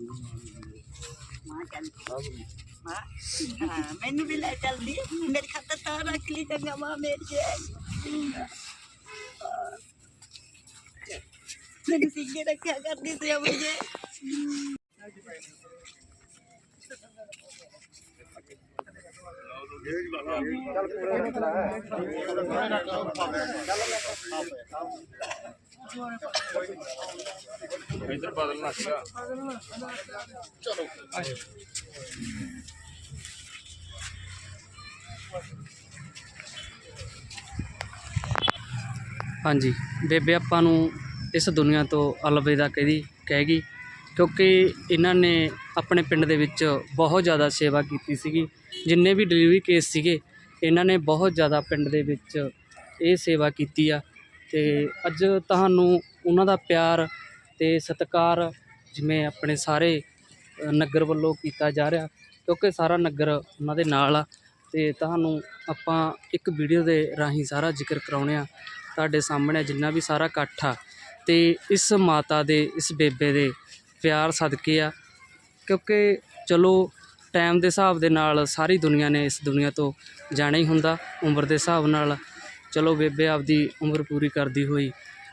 ਮਾਂ ਚੱਲ ਮਾਂ ਹਾਂ ਮੈਨੂੰ ਵੀ ਲੈ ਚੱਲਦੀ ਮੇਰੇ ਖਾਤਰ ਤਾਂ ਰੱਖ ਲਈ ਚੰਗਾ ਮਾਂ ਮੇਰੀ ਮੈਨੂੰ ਸਿੰਗੇ ਰੱਖਿਆ ਕਰਦੀ ਸੀ ਮੁਝੇ ਇਧਰ ਬਦਲਣਾ ਸੀਗਾ ਹਾਂਜੀ, ਬੇਬੇ ਆਪਾਂ ਨੂੰ ਇਸ ਦੁਨੀਆ ਤੋਂ ਅਲਵਿਦਾ ਕਹਿਦੀ ਕਹੇਗੀ? ਕਿਉਂਕਿ ਇਹਨਾਂ ਨੇ ਆਪਣੇ ਪਿੰਡ ਦੇ ਵਿੱਚ ਬਹੁਤ ਜ਼ਿਆਦਾ ਸੇਵਾ ਕੀਤੀ ਸੀਗੀ। ਜਿੰਨੇ ਵੀ ਡਿਲੀਵਰੀ ਕੇਸ ਸੀਗੇ, ਇਹਨਾਂ ਨੇ ਬਹੁਤ ਜ਼ਿਆਦਾ ਪਿੰਡ ਦੇ ਵਿੱਚ ਇਹ ਸੇਵਾ ਕੀਤੀ ਆ। ਤੇ ਅੱਜ ਤੁਹਾਨੂੰ ਉਹਨਾਂ ਦਾ ਪਿਆਰ ਅਤੇ ਸਤਿਕਾਰ ਜਿਵੇਂ ਆਪਣੇ ਸਾਰੇ ਨਗਰ ਵੱਲੋਂ ਕੀਤਾ ਜਾ ਰਿਹਾ, ਕਿਉਂਕਿ ਸਾਰਾ ਨਗਰ ਉਹਨਾਂ ਦੇ ਨਾਲ ਆ ਅਤੇ ਤੁਹਾਨੂੰ ਆਪਾਂ ਇੱਕ ਵੀਡੀਓ ਦੇ ਰਾਹੀਂ ਸਾਰਾ ਜ਼ਿਕਰ ਕਰਾਉਂਦੇ ਹਾਂ ਤੁਹਾਡੇ ਸਾਹਮਣੇ ਜਿੰਨਾ ਵੀ ਸਾਰਾ ਇਕੱਠ ਆ ਅਤੇ ਇਸ ਮਾਤਾ ਦੇ, ਇਸ ਬੇਬੇ ਦੇ ਪਿਆਰ ਸਦਕੇ ਆ, ਕਿਉਂਕਿ ਚਲੋ ਟਾਈਮ ਦੇ ਹਿਸਾਬ ਦੇ ਨਾਲ ਸਾਰੀ ਦੁਨੀਆ ਨੇ ਇਸ ਦੁਨੀਆ ਤੋਂ ਜਾਣਾ ਹੀ ਹੁੰਦਾ, ਉਮਰ ਦੇ ਹਿਸਾਬ ਨਾਲ ਚਲੋ ਬੇਬੇ ਆਪਦੀ ਉਮਰ ਪੂਰੀ ਕਰਦੀ ਹੋਈ,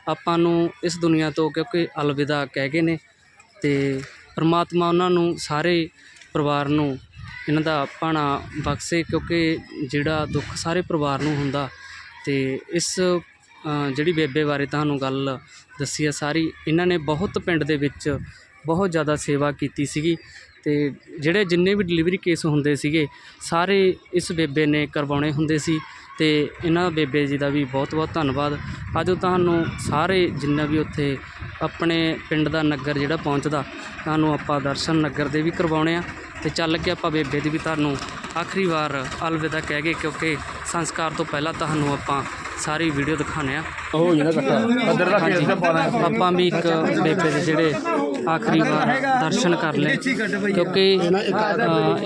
ਆਪਾਂ ਨੂੰ ਇਸ ਦੁਨੀਆ ਤੋਂ ਕਿਉਂਕਿ ਅਲਵਿਦਾ ਕਹਿ ਗਏ ਨੇ ਅਤੇ ਪਰਮਾਤਮਾ ਉਹਨਾਂ ਨੂੰ ਸਾਰੇ ਪਰਿਵਾਰ ਨੂੰ ਇਹਨਾਂ ਦਾ ਭਾਣਾ ਬਖਸ਼ੇ ਕਿਉਂਕਿ ਜਿਹੜਾ ਦੁੱਖ ਸਾਰੇ ਪਰਿਵਾਰ ਨੂੰ ਹੁੰਦਾ ਅਤੇ ਇਸ ਜਿਹੜੀ ਬੇਬੇ ਬਾਰੇ ਤੁਹਾਨੂੰ ਗੱਲ ਦੱਸੀ ਆ ਸਾਰੀ, ਇਹਨਾਂ ਨੇ ਬਹੁਤ ਪਿੰਡ ਦੇ ਵਿੱਚ ਬਹੁਤ ਜ਼ਿਆਦਾ ਸੇਵਾ ਕੀਤੀ ਸੀਗੀ ਅਤੇ ਜਿਹੜੇ ਜਿੰਨੇ ਵੀ ਡਿਲੀਵਰੀ ਕੇਸ ਹੁੰਦੇ ਸੀਗੇ, ਸਾਰੇ ਇਸ ਬੇਬੇ ਨੇ ਕਰਵਾਉਣੇ ਹੁੰਦੇ ਸੀ ਅਤੇ ਇਹਨਾਂ ਬੇਬੇ ਜੀ ਦਾ ਵੀ ਬਹੁਤ ਬਹੁਤ ਧੰਨਵਾਦ। ਅੱਜ ਤੁਹਾਨੂੰ ਸਾਰੇ ਜਿੰਨਾ ਵੀ ਉੱਥੇ ਆਪਣੇ ਪਿੰਡ ਦਾ ਨਗਰ ਜਿਹੜਾ ਪਹੁੰਚਦਾ, ਤੁਹਾਨੂੰ ਆਪਾਂ ਦਰਸ਼ਨ ਨਗਰ ਦੇ ਵੀ ਕਰਵਾਉਣੇ ਆ। ਤੇ ਚੱਲ ਕੇ ਆਪਾਂ ਬੇਬੇ ਦੀ ਵੀ ਤੁਹਾਨੂੰ ਆਖਰੀ ਵਾਰ ਅਲਵਿਦਾ ਕਹਿ ਗਏ ਕਿਉਂਕਿ ਸੰਸਕਾਰ ਤੋਂ ਪਹਿਲਾਂ ਤੁਹਾਨੂੰ ਆਪਾਂ ਸਾਰੀ ਵੀਡੀਓ ਦਿਖਾਉਂਦੇ ਆ ਹੋ ਜਾਂਦਾ ਇਕੱਠਾ। ਪੱਧਰ ਦਾ ਖੇਡ ਦਾ ਪਾਣਾ ਆਪਾਂ ਵੀ ਇੱਕ ਬੇਬੇ ਦੇ ਜਿਹੜੇ ਆਖਰੀ ਵਾਰ ਦਰਸ਼ਨ ਕਰ ਲਏ। ਕਿਉਂਕਿ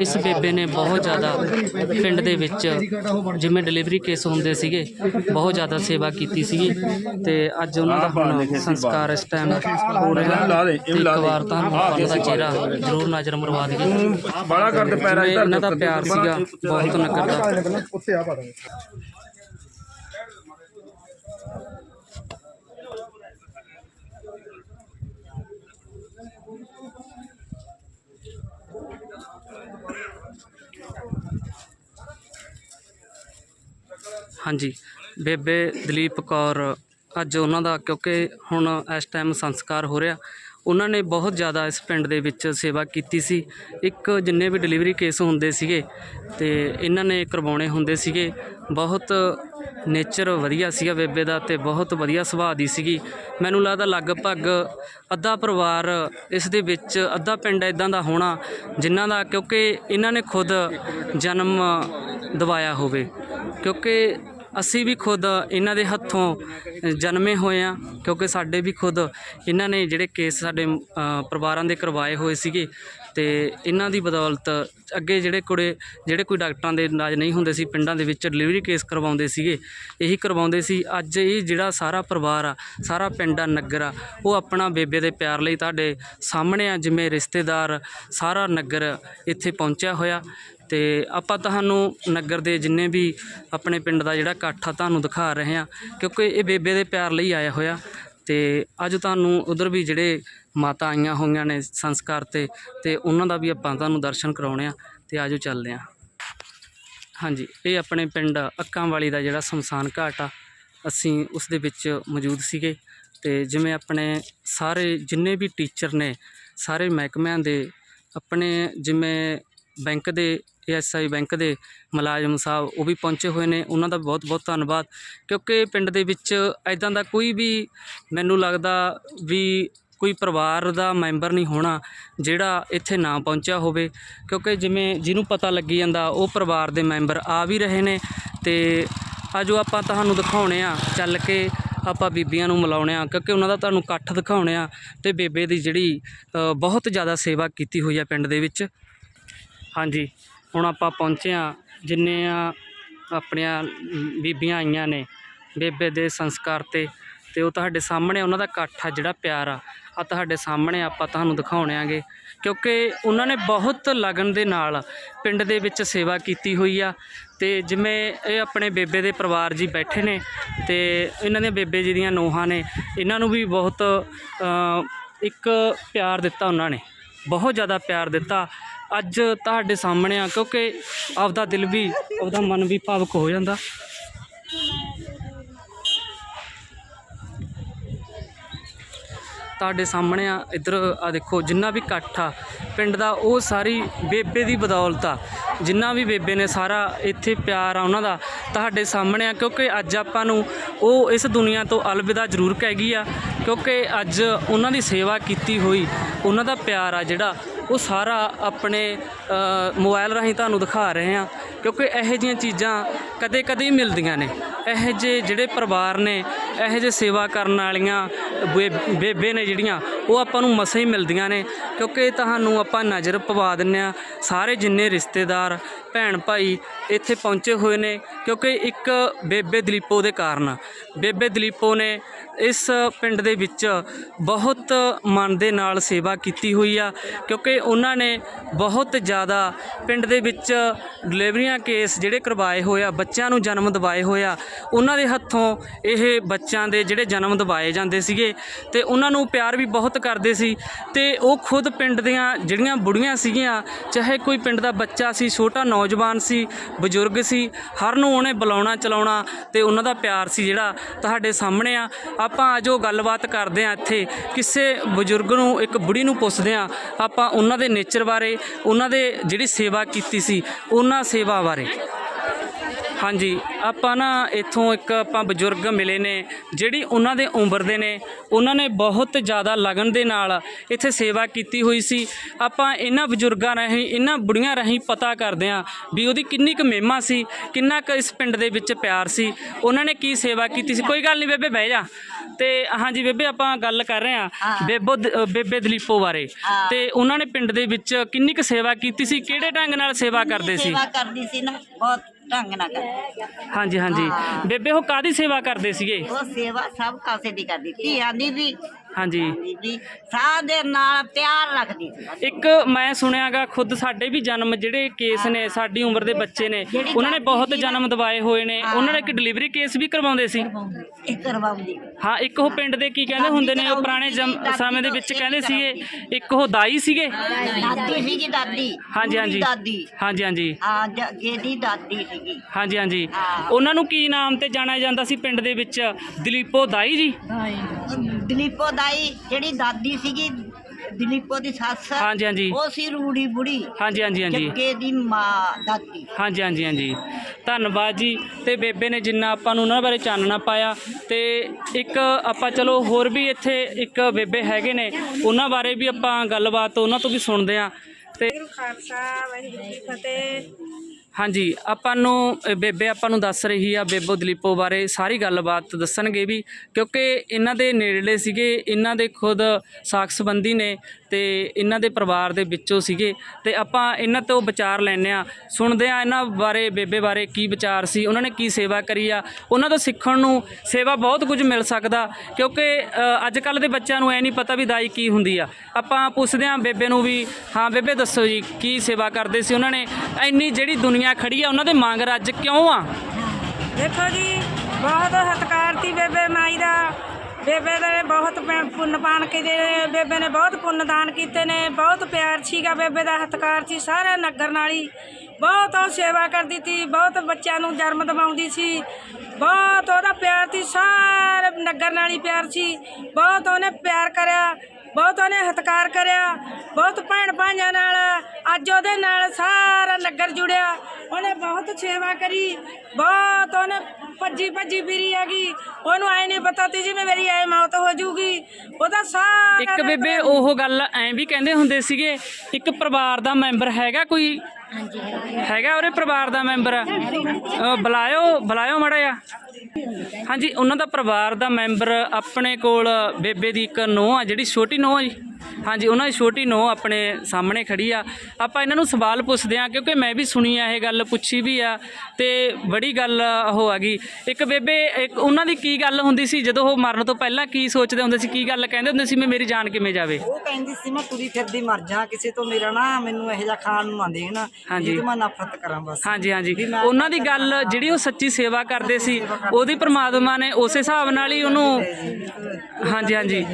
ਇਸ ਬੇਬੇ ਨੇ ਬਹੁਤ ਜ਼ਿਆਦਾ ਪਿੰਡ ਦੇ ਵਿੱਚ ਜਿਵੇਂ ਡਿਲੀਵਰੀ ਕੇਸ ਹੁੰਦੇ ਸੀਗੇ ਬਹੁਤ ਜ਼ਿਆਦਾ ਸੇਵਾ ਕੀਤੀ ਸੀਗੀ। ਤੇ ਅੱਜ ਉਹਨਾਂ ਦਾ ਹੁਣ ਸੰਸਕਾਰ ਇਸ ਟਾਈਮ ਹੋ ਰਿਹਾ ਇੱਕ ਵਾਰ ਤੁਹਾਨੂੰ ਦਾ ਚਿਹਰਾ ਜ਼ਰੂਰ ਨਜ਼ਰ ਮਰਵਾ ਦਈਏ। ਬਾਲਾ ਕਰਦੇ ਪੈਰਾਂ ਜਿਵੇਂ ਇਹਨਾਂ ਦਾ ਪਿਆਰ ਸੀਗਾ ਬਹੁਤ ਨਗਰ ਦਾ। ਉੱਥੇ ਆ ਪਾ ਦਾਂਗੇ ਹਾਂਜੀ ਬੇਬੇ ਦਲੀਪ ਕੌਰ ਅੱਜ ਉਹਨਾਂ ਦਾ ਕਿਉਂਕਿ ਹੁਣ ਇਸ ਟਾਈਮ ਸੰਸਕਾਰ ਹੋ ਰਿਹਾ ਉਹਨਾਂ ਨੇ ਬਹੁਤ ਜ਼ਿਆਦਾ ਇਸ ਪਿੰਡ ਦੇ ਵਿੱਚ ਸੇਵਾ ਕੀਤੀ ਸੀ। ਇੱਕ ਜਿੰਨੇ ਵੀ ਡਿਲੀਵਰੀ ਕੇਸ ਹੁੰਦੇ ਸੀਗੇ ਅਤੇ ਇਹਨਾਂ ਨੇ ਕਰਵਾਉਣੇ ਹੁੰਦੇ ਸੀਗੇ। ਬਹੁਤ ਨੇਚਰ ਵਧੀਆ ਸੀਗਾ ਬੇਬੇ ਦਾ ਅਤੇ ਬਹੁਤ ਵਧੀਆ ਸੁਭਾਅ ਦੀ ਸੀਗੀ। ਮੈਨੂੰ ਲੱਗਦਾ ਲਗਭਗ ਅੱਧਾ ਪਰਿਵਾਰ ਇਸ ਦੇ ਵਿੱਚ, ਅੱਧਾ ਪਿੰਡ ਇਦਾਂ ਦਾ ਹੋਣਾ ਜਿਨ੍ਹਾਂ ਦਾ ਕਿਉਂਕਿ ਇਹਨਾਂ ਨੇ ਖੁਦ ਜਨਮ ਦਵਾਇਆ ਹੋਵੇ। ਕਿਉਂਕਿ ਅਸੀਂ ਵੀ ਖੁਦ ਇਹਨਾਂ ਦੇ ਹੱਥੋਂ ਜਨਮੇ ਹੋਏ ਆ ਕਿਉਂਕਿ ਸਾਡੇ ਵੀ ਖੁਦ ਇਹਨਾਂ ਨੇ ਜਿਹੜੇ ਕੇਸ ਸਾਡੇ ਪਰਿਵਾਰਾਂ ਦੇ ਕਰਵਾਏ ਹੋਏ ਸੀਗੇ ਤੇ ਇਹਨਾਂ ਦੀ ਬਦੌਲਤ ਅੱਗੇ ਜਿਹੜੇ ਕੁੜੇ, ਜਿਹੜੇ ਕੋਈ ਡਾਕਟਰਾਂ ਦੇ ਇਲਾਜ ਨਹੀਂ ਹੁੰਦੇ ਸੀ, ਪਿੰਡਾਂ ਦੇ ਵਿੱਚ ਡਿਲੀਵਰੀ ਕੇਸ ਕਰਵਾਉਂਦੇ ਸੀਗੇ, ਇਹੀ ਕਰਵਾਉਂਦੇ ਸੀ। ਅੱਜ ਇਹ ਜਿਹੜਾ ਸਾਰਾ ਪਰਿਵਾਰ ਆ, ਸਾਰਾ ਪਿੰਡ ਆ, ਨਗਰ ਆ, ਉਹ ਆਪਣਾ ਬੇਬੇ ਦੇ ਪਿਆਰ ਲਈ ਤੁਹਾਡੇ ਸਾਹਮਣੇ ਆ, ਜਿਵੇਂ ਰਿਸ਼ਤੇਦਾਰ ਸਾਰਾ ਨਗਰ ਇੱਥੇ ਪਹੁੰਚਿਆ ਹੋਇਆ। ਅਤੇ ਆਪਾਂ ਤੁਹਾਨੂੰ ਨਗਰ ਦੇ ਜਿੰਨੇ ਵੀ ਆਪਣੇ ਪਿੰਡ ਦਾ ਜਿਹੜਾ ਇਕੱਠ ਆ ਤੁਹਾਨੂੰ ਦਿਖਾ ਰਹੇ ਹਾਂ, ਕਿਉਂਕਿ ਇਹ ਬੇਬੇ ਦੇ ਪਿਆਰ ਲਈ ਆਇਆ ਹੋਇਆ। ਅਤੇ ਅੱਜ ਤੁਹਾਨੂੰ ਉੱਧਰ ਵੀ ਜਿਹੜੇ ਮਾਤਾ ਆਈਆਂ ਹੋਈਆਂ ਨੇ ਸੰਸਕਾਰ ਤੇ ਅਤੇ ਉਹਨਾਂ ਦਾ ਵੀ ਆਪਾਂ ਤੁਹਾਨੂੰ ਦਰਸ਼ਨ ਕਰਾਉਣੇ ਆ ਤੇ ਆਜੋ ਚੱਲਦੇ ਹਾਂ। ਹਾਂਜੀ, ਇਹ ਆਪਣੇ ਪਿੰਡ ਅੱਕਾਂ ਵਾਲੀ ਦਾ ਜਿਹੜਾ ਸ਼ਮਸ਼ਾਨ ਘਾਟ ਆ, ਅਸੀਂ ਉਸ ਦੇ ਵਿੱਚ ਮੌਜੂਦ ਸੀਗੇ। ਤੇ ਜਿਵੇਂ ਆਪਣੇ ਸਾਰੇ ਜਿੰਨੇ ਵੀ ਟੀਚਰ ਨੇ, ਸਾਰੇ ਮਹਿਕਮਿਆਂ ਦੇ, ਆਪਣੇ ਜਿਵੇਂ ਬੈਂਕ ਦੇ ਏਐਸਆਈ ਬੈਂਕ ਦੇ ਮੁਲਾਜ਼ਮ ਸਾਹਿਬ ਉਹ ਵੀ ਪਹੁੰਚੇ ਹੋਏ ਨੇ। ਉਹਨਾਂ ਦਾ ਬਹੁਤ ਬਹੁਤ ਧੰਨਵਾਦ। ਕਿਉਂਕਿ ਪਿੰਡ ਦੇ ਵਿੱਚ ਐਦਾਂ ਦਾ ਕੋਈ ਵੀ ਮੈਨੂੰ ਲੱਗਦਾ ਵੀ ਕੋਈ ਪਰਿਵਾਰ ਦਾ ਮੈਂਬਰ ਨਹੀਂ ਹੋਣਾ ਜਿਹੜਾ ਇੱਥੇ ਨਾ ਪਹੁੰਚਿਆ ਹੋਵੇ। ਕਿਉਂਕਿ ਜਿਵੇਂ ਜਿਹਨੂੰ ਪਤਾ ਲੱਗੀ ਜਾਂਦਾ, ਉਹ ਪਰਿਵਾਰ ਦੇ ਮੈਂਬਰ ਆ ਵੀ ਰਹੇ ਨੇ। ਤੇ ਆਜੋ ਆਪਾਂ ਤੁਹਾਨੂੰ ਦਿਖਾਉਣੇ ਆ, ਚੱਲ ਕੇ ਆਪਾਂ ਬੀਬੀਆਂ ਨੂੰ ਮਿਲਾਉਣੇ ਆ। ਕਿਉਂਕਿ ਉਹਨਾਂ ਦਾ ਤੁਹਾਨੂੰ ਇਕੱਠ ਦਿਖਾਉਣੇ ਆ ਤੇ ਬੇਬੇ ਦੀ ਜਿਹੜੀ ਬਹੁਤ ਜ਼ਿਆਦਾ ਸੇਵਾ ਕੀਤੀ ਹੋਈ ਆ ਪਿੰਡ ਦੇ ਵਿੱਚ। ਹਾਂਜੀ। ਹੁਣ ਆਪਾਂ ਪਹੁੰਚੇ ਹਾਂ, ਜਿੰਨੀਆਂ ਆਪਣੀਆਂ ਬੀਬੀਆਂ ਆਈਆਂ ਨੇ ਬੇਬੇ ਦੇ ਸੰਸਕਾਰ ਤੇ ਤੇ ਉਹ ਤੁਹਾਡੇ ਸਾਹਮਣੇ ਉਹਨਾਂ ਦਾ ਇਕੱਠ ਆ ਜਿਹੜਾ ਪਿਆਰ ਆ। ਆ ਤੁਹਾਡੇ ਸਾਹਮਣੇ ਆਪਾਂ ਤੁਹਾਨੂੰ ਦਿਖਾਉਣੇ ਆਂਗੇ, ਕਿਉਂਕਿ ਉਹਨਾਂ ਨੇ ਬਹੁਤ ਲਗਨ ਦੇ ਨਾਲ ਪਿੰਡ ਦੇ ਵਿੱਚ ਸੇਵਾ ਕੀਤੀ ਹੋਈ ਆ, ਤੇ ਜਿਵੇਂ ਇਹ ਆਪਣੇ ਬੇਬੇ ਦੇ ਪਰਿਵਾਰ ਜੀ ਬੈਠੇ ਨੇ, ਤੇ ਇਹਨਾਂ ਦੇ ਬੇਬੇ ਜੀ ਦੀਆਂ ਨੋਹਾਂ ਨੇ, ਇਹਨਾਂ ਨੂੰ ਵੀ ਬਹੁਤ ਇੱਕ ਪਿਆਰ ਦਿੱਤਾ ਉਹਨਾਂ ਨੇ, ਬਹੁਤ ਜ਼ਿਆਦਾ ਪਿਆਰ ਦਿੱਤਾ। ਅੱਜ ਤੁਹਾਡੇ ਸਾਹਮਣੇ ਆ, ਕਿਉਂਕਿ ਆਪਦਾ ਦਿਲ ਵੀ, ਆਪਦਾ ਮਨ ਵੀ ਭਾਵਕ ਹੋ ਜਾਂਦਾ। ਤੁਹਾਡੇ ਸਾਹਮਣੇ ਆ, ਇੱਧਰ ਆ ਦੇਖੋ, ਜਿੰਨਾ ਵੀ ਇਕੱਠ ਆ, ਪਿੰਡ ਦਾ ਉਹ ਸਾਰੀ ਬੇਬੇ ਦੀ ਬਦੌਲਤ ਆ। ਜਿੰਨਾ ਵੀ ਬੇਬੇ ਨੇ ਸਾਰਾ ਇੱਥੇ ਪਿਆਰ ਆ ਉਹਨਾਂ ਦਾ, ਤੁਹਾਡੇ ਸਾਹਮਣੇ ਆ, ਕਿਉਂਕਿ ਅੱਜ ਆਪਾਂ ਨੂੰ ਉਹ ਇਸ ਦੁਨੀਆ ਤੋਂ ਅਲਵਿਦਾ ਜ਼ਰੂਰ ਕਹਿ ਗਈ ਆ, ਕਿਉਂਕਿ ਅੱਜ ਉਹਨਾਂ ਦੀ ਸੇਵਾ ਕੀਤੀ ਹੋਈ, ਉਹਨਾਂ ਦਾ ਪਿਆਰ ਆ ਜਿਹੜਾ ਉਹ ਸਾਰਾ ਆਪਣੇ ਅ, ਮੋਬਾਈਲ ਰਾਹੀਂ ਤੁਹਾਨੂੰ ਦਿਖਾ ਰਹੇ ਹਾਂ ਕਿਉਂਕਿ ਇਹੋ ਜਿਹੀਆਂ ਚੀਜ਼ਾਂ ਕਦੇ ਕਦੇ ਮਿਲਦੀਆਂ ਨੇ। ਇਹੋ ਜਿਹੇ ਜਿਹੜੇ ਪਰਿਵਾਰ ਨੇ ਇਹੋ ਜਿਹੇ ਸੇਵਾ ਕਰਨ ਵਾਲੀਆਂ ਬੇ- ਬੇਬੇ ਨੇ ਜਿਹੜੀਆਂ ਉਹ ਆਪਾਂ ਨੂੰ ਮਸਾਂ ਹੀ ਮਿਲਦੀਆਂ ਨੇ, ਕਿਉਂਕਿ ਤੁਹਾਨੂੰ ਆਪਾਂ ਨਜ਼ਰ ਪਵਾ ਦਿੰਨੇ ਆ ਸਾਰੇ ਜਿੰਨੇ ਰਿਸ਼ਤੇਦਾਰ, ਭੈਣ ਭਾਈ ਇੱਥੇ ਪਹੁੰਚੇ ਹੋਏ ਨੇ, ਕਿਉਂਕਿ ਇੱਕ ਬੇਬੇ ਦਲੀਪੋ ਦੇ ਕਾਰਨ। ਬੇਬੇ ਦਲੀਪੋ ਨੇ ਇਸ ਪਿੰਡ ਦੇ ਵਿੱਚ ਬਹੁਤ ਮਨ ਦੇ ਨਾਲ ਸੇਵਾ ਕੀਤੀ ਹੋਈ ਆ, ਕਿਉਂਕਿ ਉਹਨਾਂ ਨੇ ਬਹੁਤ ਜ਼ਿਆਦਾ ਪਿੰਡ ਦੇ ਵਿੱਚ ਡਿਲੀਵਰੀਆਂ ਕੇਸ ਜਿਹੜੇ ਕਰਵਾਏ ਹੋਏ ਆ, ਬੱਚਿਆਂ ਨੂੰ ਜਨਮ ਦਿਵਾਏ ਹੋਏ ਆ, ਉਹਨਾਂ ਦੇ ਹੱਥੋਂ ਇਹ ਬੱਚਿਆਂ ਦੇ ਜਿਹੜੇ ਜਨਮ ਦਿਵਾਏ ਜਾਂਦੇ ਸੀਗੇ, ਤੇ ਉਹਨਾਂ ਨੂੰ ਪਿਆਰ ਵੀ ਬਹੁਤ ਕਰਦੇ ਸੀ ਤੇ ਉਹ ਖੁਦ ਪਿੰਡ ਦੀਆਂ ਜਿਹੜੀਆਂ ਬੁੜੀਆਂ ਸੀਗੀਆਂ, ਚਾਹੇ ਕੋਈ ਪਿੰਡ ਦਾ ਬੱਚਾ ਸੀ, ਛੋਟਾ ਨੌਜਵਾਨ ਸੀ, ਬਜ਼ੁਰਗ ਸੀ, ਹਰ ਨੂੰ ਉਹਨੇ ਬੁਲਾਉਣਾ, ਚਲਾਉਣਾ ਤੇ ਉਹਨਾਂ ਦਾ ਪਿਆਰ ਸੀ ਜਿਹੜਾ ਤੁਹਾਡੇ ਸਾਹਮਣੇ ਆ। ਆਪਾਂ ਅੱਜ ਉਹ ਗੱਲਬਾਤ ਕਰਦੇ ਆ ਇੱਥੇ, ਕਿਸੇ ਬਜ਼ੁਰਗ ਨੂੰ, ਇੱਕ ਬੁੜੀ ਨੂੰ ਪੁੱਛਦੇ ਆ, ਆਪਾਂ ਉਹਨਾਂ ਦੇ ਨੇਚਰ ਬਾਰੇ, ਉਹਨਾਂ ਦੇ ਜਿਹੜੀ ਸੇਵਾ ਕੀਤੀ ਸੀ, ਉਹਨਾਂ ਸੇਵਾ ਬਾਰੇ। ਹਾਂਜੀ ਆਪਾਂ ਨਾ ਇੱਥੋਂ ਇੱਕ ਆਪਾਂ ਬਜ਼ੁਰਗ ਮਿਲੇ ਨੇ ਜਿਹੜੀ ਉਹਨਾਂ ਦੇ ਉਮਰ ਦੇ ਨੇ ਉਹਨਾਂ ਨੇ ਬਹੁਤ ਜ਼ਿਆਦਾ ਲਗਨ ਦੇ ਨਾਲ ਇੱਥੇ ਸੇਵਾ ਕੀਤੀ ਹੋਈ ਸੀ। ਆਪਾਂ ਇਹਨਾਂ ਬਜ਼ੁਰਗਾਂ ਰਾਹੀਂ ਇਹਨਾਂ ਬੁੜੀਆਂ ਰਾਹੀਂ ਪਤਾ ਕਰਦੇ ਹਾਂ ਵੀ ਉਹਦੀ ਕਿੰਨੀ ਕੁ ਮਹਿਮਾ ਸੀ ਕਿੰਨਾ ਕੁ ਇਸ ਪਿੰਡ ਦੇ ਵਿੱਚ ਪਿਆਰ ਸੀ ਉਹਨਾਂ ਨੇ ਕੀ ਸੇਵਾ ਕੀਤੀ ਸੀ। ਕੋਈ ਗੱਲ ਨਹੀਂ ਬੇਬੇ ਬਹਿ ਜਾ। ਤੇ ਹਾਂਜੀ ਬੇਬੇ ਆਪਾਂ ਗੱਲ ਕਰ ਰਹੇ ਹਾਂ ਬੇਬੋ ਬੇਬੇ ਦਲੀਪੋ ਬਾਰੇ। ਤੇ ਉਹਨਾਂ ਨੇ ਪਿੰਡ ਦੇ ਵਿੱਚ ਕਿੰਨੀ ਕੁ ਸੇਵਾ ਕੀਤੀ ਸੀ ਕਿਹੜੇ ਢੰਗ ਨਾਲ ਸੇਵਾ ਕਰਦੇ ਸੀ? ਸੇਵਾ ਕਰਦੀ ਸੀ ਨਾ ਬਹੁਤ ਢੰਗ ਨਾਲ ਕਰਦੀ ਹਾਂਜੀ ਹਾਂਜੀ। ਬੇਬੇ ਉਹ ਕਾਦੀ ਸੇਵਾ ਕਰਦੇ ਸੀਗੇ? ਉਹ ਸੇਵਾ ਸਭ ਕਾਸੇ ਦੀ ਕਰਦੀ ਸੀ। ਆਂਦੀ ਵੀ ਹਾਂਜੀ। ਸਾਹ ਦੇ ਨਾਲ ਪਿਆਰ ਰੱਖਦੀ ਸੀ ਇੱਕ ਮੈਂ ਸੁਣਿਆਗਾ ਖੁਦ ਸਾਡੇ ਵੀ ਜਨਮ ਜਿਹੜੇ ਕੇਸ ਨੇ ਸਾਡੀ ਉਮਰ ਦੇ ਬੱਚੇ ਨੇ ਉਹਨਾਂ ਨੇ ਬਹੁਤ ਜਨਮ ਦਵਾਏ ਹੋਏ ਨੇ। ਉਹਨਾਂ ਨੇ ਇੱਕ ਡਿਲੀਵਰੀ ਕੇਸ ਵੀ ਕਰਵਾਉਂਦੇ ਸੀ। ਇਹ ਕਰਵਾਉਂਦੀ। ਹਾਂ ਇੱਕ ਉਹ ਪਿੰਡ ਦੇ ਕੀ ਕਹਿੰਦੇ ਹੁੰਦੇ ਨੇ ਉਹ ਪੁਰਾਣੇ ਜਮ- ਸਮੇਂ ਦੇ ਵਿੱਚ ਕਹਿੰਦੇ ਸੀਗੇ ਇੱਕ ਉਹ ਦਾਈ ਸੀਗੇ। ਦਾਦੀ ਸੀਗੀ ਦਾਦੀ। ਹਾਂਜੀ ਹਾਂਜੀ। ਦਾਦੀ। ਹਾਂਜੀ ਹਾਂਜੀ। ਦੀ ਦਾਦੀ ਸੀਗੀ। ਹਾਂਜੀ ਹਾਂਜੀ। ਹਾਂ। ਉਹਨਾਂ ਨੂੰ ਕੀ ਨਾਮ ਤੇ ਜਾਣਿਆ ਜਾਂਦਾ ਸੀ ਪਿੰਡ ਦੇ ਵਿੱਚ? ਦਲੀਪੋ ਦਾਈ ਜੀ? ਦਲੀਪੋ ਦਾਈ ਜਿਹੜੀ ਦਾਦੀ ਸੀਗੀ ਦਲੀਪੋ ਦੀ ਸੱਸ ਹਾਂਜੀ ਹਾਂਜੀ। ਉਹ ਸੀ ਰੂੜੀ ਬੁੜੀ ਹਾਂਜੀ ਹਾਂਜੀ ਹਾਂਜੀ। ਜੱਗੇ ਦੀ ਮਾਂ ਦਾਦੀ। ਹਾਂਜੀ ਹਾਂਜੀ ਹਾਂਜੀ। ਧੰਨਵਾਦ ਜੀ। ਤੇ ਬੇਬੇ ਨੇ ਜਿੰਨਾ ਆਪਾਂ ਨੂੰ ਉਹਨਾਂ ਬਾਰੇ ਚਾਨਣਾ ਪਾਇਆ ਤੇ ਇੱਕ ਆਪਾਂ ਚਲੋ ਹੋਰ ਵੀ ਇੱਥੇ ਇੱਕ ਬੇਬੇ ਹੈਗੇ ਨੇ ਉਹਨਾਂ ਬਾਰੇ ਵੀ ਆਪਾਂ ਗੱਲਬਾਤ ਉਹਨਾਂ ਤੋਂ ਵੀ ਸੁਣਦੇ ਹਾਂ। ਤੇ ਖਾਲਸਾ ਵਾਹਿਗੁਰੂ ਜੀ ਕੀ ਫਤਿਹ। ਹਾਂਜੀ ਆਪਾਂ ਨੂੰ ਅ, ਬੇਬੇ ਆਪਾਂ ਨੂੰ ਦੱਸ ਰਹੀ ਆ ਬੇਬੋ ਦਲੀਪੋ ਬਾਰੇ ਸਾਰੀ ਗੱਲਬਾਤ ਦੱਸਣਗੇ ਵੀ ਕਿਉਂਕਿ ਇਹਨਾਂ ਦੇ ਨੇੜਲੇ ਸੀਗੇ ਇਹਨਾਂ ਦੇ ਖੁਦ ਸਾਖ ਸੰਬੰਧੀ ਨੇ ਤੇ ਇਹਨਾਂ ਦੇ ਪਰਿਵਾਰ ਦੇ ਵਿੱਚੋਂ ਸੀਗੇ ਤੇ ਆਪਾਂ ਇਹਨਾਂ ਤੋਂ ਵਿਚਾਰ ਲੈਣੇ ਆ ਸੁਣਦੇ ਆ ਇਹਨਾਂ ਬਾਰੇ, ਬੇਬੇ ਬਾਰੇ ਕੀ ਵਿਚਾਰ ਸੀ, ਉਹਨਾਂ ਨੇ ਕੀ ਸੇਵਾ ਕਰੀ ਆ। ਉਹਨਾਂ ਤੋਂ ਸਿੱਖਣ ਨੂੰ ਸੇਵਾ ਬਹੁਤ ਕੁਝ ਮਿਲ ਸਕਦਾ, ਕਿਉਂਕਿ ਅੱਜ ਕੱਲ ਦੇ ਬੱਚਿਆਂ ਨੂੰ ਐ ਨਹੀਂ ਪਤਾ ਵੀ ਦਾਈ ਕੀ ਹੁੰਦੀ ਆ। ਆਪਾਂ ਪੁੱਛਦੇ ਆ ਬੇਬੇ ਨੂੰ ਵੀ, ਹਾਂ ਬੇਬੇ, ਦੱਸੋ ਜੀ, ਕੀ ਸੇਵਾ ਕਰਦੇ ਸੀ? ਉਹਨਾਂ ਨੇ ਇੰਨੀ ਜਿਹੜੀ ਦੁਨੀਆ ਖੜੀ ਆ, ਉਹਨਾਂ ਦੇ ਮੰਗ ਅੱਜ ਕਿਉਂ ਆ? ਦੇਖੋ ਜੀ, ਬਹੁਤ ਹਤਕਾਰਤੀ ਬੇਬੇ ਮਾਈ ਦਾ। ਬੇਬੇ ਦੇ ਬਹੁਤ ਪ- ਪੁੰਨ ਪਾਣ ਕੇ ਦੇ ਬੇਬੇ ਨੇ ਬਹੁਤ ਪੁੰਨ ਦਾਨ ਕੀਤੇ ਨੇ, ਬਹੁਤ ਪਿਆਰ ਸੀਗਾ ਬੇਬੇ ਦਾ ਹਤਕਾਰ ਸੀ ਸਾਰੇ ਨਗਰ ਨਾਲ ਹੀ। ਬਹੁਤ ਉਹ ਸੇਵਾ ਕਰਦੀ ਸੀ ਬਹੁਤ ਬੱਚਿਆਂ ਨੂੰ ਜਨਮ ਦਿਵਾਉਂਦੀ ਸੀ। ਬਹੁਤ ਉਹਦਾ ਪਿਆਰ ਸੀ ਸਾਰੇ ਨਗਰ ਨਾਲੀ ਪਿਆਰ ਸੀ। ਬਹੁਤ ਉਹਨੇ ਪਿਆਰ ਕਰਿਆ ਬਹੁਤ ਉਹਨੇ ਹਤਕਾਰ ਕਰਿਆ। ਬਹੁਤ ਭੈਣ ਭਾਈਆਂ ਨਾਲ ਅੱਜ ਉਹਦੇ ਨਾਲ ਸਾਰਾ ਨਗਰ ਜੁੜਿਆ। ਉਹਨੇ ਬਹੁਤ ਸੇਵਾ ਕਰੀ ਬਹੁਤ ਉਹਨੇ ਭੱਜੀ ਭੱਜੀ ਫਿਰੀ ਹੈਗੀ। ਉਹਨੂੰ ਐ ਨਹੀਂ ਪਤਾ ਤੀ ਜਿਵੇਂ ਮੇਰੀ ਐ ਮੌਤ ਹੋ ਜੂਗੀ ਉਹਦਾ ਸਾਰਾ ਇੱਕ ਬੇਬੇ ਉਹ ਗੱਲ ਐਂ ਵੀ ਕਹਿੰਦੇ ਹੁੰਦੇ ਸੀਗੇ ਇੱਕ ਪਰਿਵਾਰ ਦਾ ਮੈਂਬਰ ਹੈਗਾ ਕੋਈ? ਹੈਗਾ ਉਹਦੇ ਪਰਿਵਾਰ ਦਾ ਮੈਂਬਰ? ਅ, ਬੁਲਾਇਓ ਬੁਲਾਇਓ ਮੜਾ ਆ ਹਾਂਜੀ ਉਹਨਾਂ ਦਾ ਪਰਿਵਾਰ ਦਾ ਮੈਂਬਰ ਆਪਣੇ ਕੋਲ ਬੇਬੇ ਦੀ ਇੱਕ ਨੂੰਹ ਆ ਜਿਹੜੀ ਛੋਟੀ ਨੂੰਹ ਆ ਜੀ। ਹਾਂਜੀ ਉਹਨਾਂ ਦੀ ਛੋਟੀ ਨੋ ਆਪਣੇ ਸਾਹਮਣੇ ਖੜੀ ਆ। ਆਪਾਂ ਇਹਨਾਂ ਨੂੰ ਸਵਾਲ ਪੁੱਛਦੇ ਆ ਕਿਉਂਕਿ ਮੈਂ ਵੀ ਸੁਣੀ ਆ ਇਹ ਗੱਲ ਪੁੱਛੀ ਵੀ ਆ ਤੇ ਬੜੀ ਗੱਲ ਉਹ ਆ ਗਈ। ਇੱਕ ਬੇਬੇ ਇੱਕ ਉਹਨਾਂ ਦੀ ਕੀ ਗੱਲ ਹੁੰਦੀ ਸੀ ਜਦੋਂ ਉਹ ਮਰਨ ਤੋਂ ਪਹਿਲਾਂ ਕੀ ਸੋਚਦੇ ਹੁੰਦੇ ਸੀ ਕੀ ਗੱਲ ਕਹਿੰਦੇ ਹੁੰਦੇ ਸੀ ਵੀ ਮੇਰੀ ਜਾਨ ਕਿਵੇਂ ਜਾਵੇ? ਉਹ ਕਹਿੰਦੀ ਸੀ ਮੈਂ ਤੁਰੀ ਫਿਰਦੀ ਮਰ ਜਾ ਕਿਸੇ ਤੋਂ ਮੇਰਾ ਨਾ ਮੈਨੂੰ ਇਹੋ ਜਿਹਾ ਖਾਣ ਨੂੰ ਨਾ ਦੇਣਾ ਹਾਂਜੀ। ਮੈਂ ਨਫ਼ਰਤ ਕਰਾਂ ਬਸ। ਹਾਂਜੀ ਹਾਂਜੀ। ਉਹਨਾਂ ਦੀ ਗੱਲ ਜਿਹੜੀ ਉਹ ਸੱਚੀ ਸੇਵਾ ਕਰਦੇ ਸੀ ਉਹਦੀ ਪ੍ਰਮਾਤਮਾ ਨੇ ਉਸੇ ਹਿਸਾਬ ਨਾਲ ਹੀ ਉਹਨੂੰ ਹਾਂਜੀ ਹਾਂਜੀ।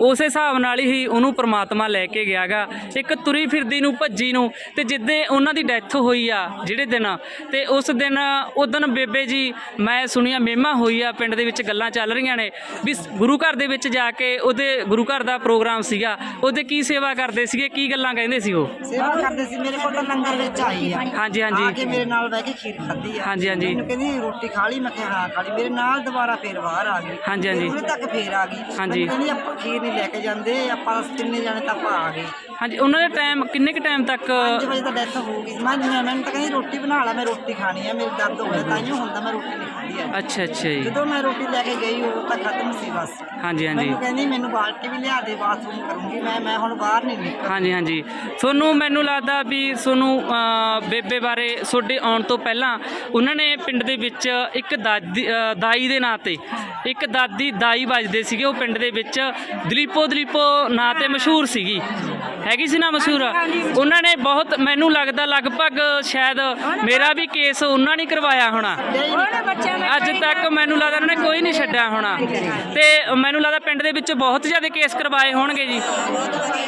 ਉਸੇ ਹਿਸਾਬ ਨਾਲ ਹੀ ਉਹਨੂੰ ਪ੍ਰਮਾਤਮਾ ਲੈ ਕੇ ਗਿਆਗਾ। ਇੱਕ ਤੁਰੀ ਫਿਰਦੀ ਨੂੰ ਭੱਜੀ ਨੂੰ ਤੇ ਜਿੱਦੇ ਉਹਨਾਂ ਦੀ ਡੈਥ ਹੋਈ ਆ ਜਿਹੜੇ ਦਿਨ ਤੇ ਉਸ ਦਿਨ ਉਦੋਂ ਬੇਬੇ ਜੀ ਮੈਂ ਸੁਣਿਆ ਮਹਿਮਾ ਹੋਈ ਆ ਪਿੰਡ ਦੇ ਵਿੱਚ ਗੱਲਾਂ ਚੱਲ ਰਹੀਆਂ ਨੇ ਵੀ ਗੁਰੂ ਘਰ ਦੇ ਵਿੱਚ ਜਾ ਕੇ ਉਹਦੇ ਗੁਰੂ ਘਰ ਦਾ ਪ੍ਰੋਗਰਾਮ ਸੀਗਾ ਉਹਦੇ ਕੀ ਸੇਵਾ ਕਰਦੇ ਸੀਗੇ ਕੀ ਗੱਲਾਂ ਕਹਿੰਦੇ ਸੀ ਉਹ? ਸੇਵਾ ਕਰਦੇ ਸੀ ਮੇਰੇ ਕੋਲ ਤਾਂ ਲੰਗਰ ਵਿੱਚ ਆਈ ਆ। ਹਾਂਜੀ ਆ ਹਾਂਜੀ ਕੇ ਮੇਰੇ ਨਾਲ ਬਹਿ ਕੇ ਖੀਰ ਖਾਧੀ ਆ। ਹਾਂਜੀ, ਹਾਂਜੀ। ਮੈਨੂੰ ਕਹਿੰਦੀ ਰੋਟੀ ਖਾ ਲਈ ਮੈਂ ਕਿਹਾ ਹਾਂ ਖਾ ਲਈ। ਮੇਰੇ ਨਾਲ ਦੁਬਾਰਾ ਫੇਰ ਬਾਹਰ ਆ ਗਈ। ਹਾਂਜੀ, ਹਾਂਜੀ। ਉਰੇ ਤੱਕ ਫੇਰ ਆ ਗਈ। ਹਾਂਜੀ। ਕਹਿੰਦੀ ਆਪਾਂ ਖੀਰ ਨਹੀਂ ਲੈ ਕੇ ਜਾਂਦੇ ਆਪਾਂ ਤਿੰਨੇ ਜਾਣੇ ਤਾਂ ਆਪਾਂ ਆ ਗਏ। ਹਾਂਜੀ ਉਹਨਾਂ ਦੇ ਟਾਈਮ ਕਿੰਨੇ ਕ ਟਾਈਮ ਤੱਕ 5 ਵਜੇ ਤਾਂ ਡੈਥ ਹੋ ਗਈ। ਮੈਂ ਮੈਨੂੰ ਤਾਂ ਕਹਿੰਦੀ ਰੋਟੀ ਬਣਾ ਲੈ ਮੈਂ ਰੋਟੀ ਖਾਣੀ ਆ ਮੇਰੇ ਦਰਦ ਹੋਇਆ ਤਾਈਓ ਹੁੰਦਾ ਮੈਂ ਰੋਟੀ ਨਹੀਂ ਖਾਂਦੀ ਆ ਅੱਛਾ ਅੱਛਾ ਜੀ। ਜਦੋਂ ਮੈਂ ਰੋਟੀ ਲੈ ਕੇ ਗਈ ਉਹ ਤਾਂ ਖਤਮ ਸੀ ਬਸ। ਹਾਂਜੀ ਹਾਂਜੀ। ਮੈਨੂੰ ਕਹਿੰਦੀ ਮੈਨੂੰ ਬਾਲਟੀ ਵੀ ਲਿਆ ਦੇ ਬਾਥਰੂਮ ਕਰੂੰਗੀ ਮੈਂ ਮੈਂ ਹੁਣ ਬਾਹਰ ਨਹੀਂ ਨਿਕਲ ਹਾਂਜੀ ਹਾਂਜੀ। ਤੁਹਾਨੂੰ ਮੈਨੂੰ ਲੱਗਦਾ ਵੀ ਤੁਹਾਨੂੰ ਅਹ, ਬੇਬੇ ਬਾਰੇ ਤੁਹਾਡੇ ਆਉਣ ਤੋਂ ਪਹਿਲਾਂ ਉਹਨਾਂ ਨੇ ਪਿੰਡ ਦੇ ਵਿੱਚ ਇੱਕ ਦਾਦੀ ਅਹ, ਦਾਈ ਦੇ ਨਾਂ ਤੇ ਇੱਕ ਦਾਦੀ ਦਾਈ ਵੱਜਦੇ ਸੀਗੇ। ਉਹ ਪਿੰਡ ਦੇ ਵਿੱਚ ਦਲੀਪੋ ਦਲੀਪੋ ਨਾਂ ਤੇ ਮਸ਼ਹੂਰ ਸੀਗੀ। ਹੈਗੀ ਸੀ ਨਾ ਮਸ਼ਹੂਰ ਉਹਨਾਂ ਨੇ ਬਹੁਤ ਮੈਨੂੰ ਲੱਗਦਾ ਲਗਭਗ ਸ਼ਾਇਦ ਮੇਰਾ ਵੀ ਕੇਸ ਉਹਨਾਂ ਨੇ ਕਰਵਾਇਆ ਹੋਣਾ। ਅੱਜ ਤੱਕ ਮੈਨੂੰ ਲੱਗਦਾ ਉਹਨਾਂ ਨੇ ਕੋਈ ਨਹੀਂ ਛੱਡਿਆ ਹੋਣਾ। ਤੇ ਮੈਨੂੰ ਲੱਗਦਾ ਪਿੰਡ ਦੇ ਵਿੱਚ ਬਹੁਤ ਜ਼ਿਆਦਾ ਕੇਸ ਕਰਵਾਏ ਹੋਣਗੇ ਜੀ।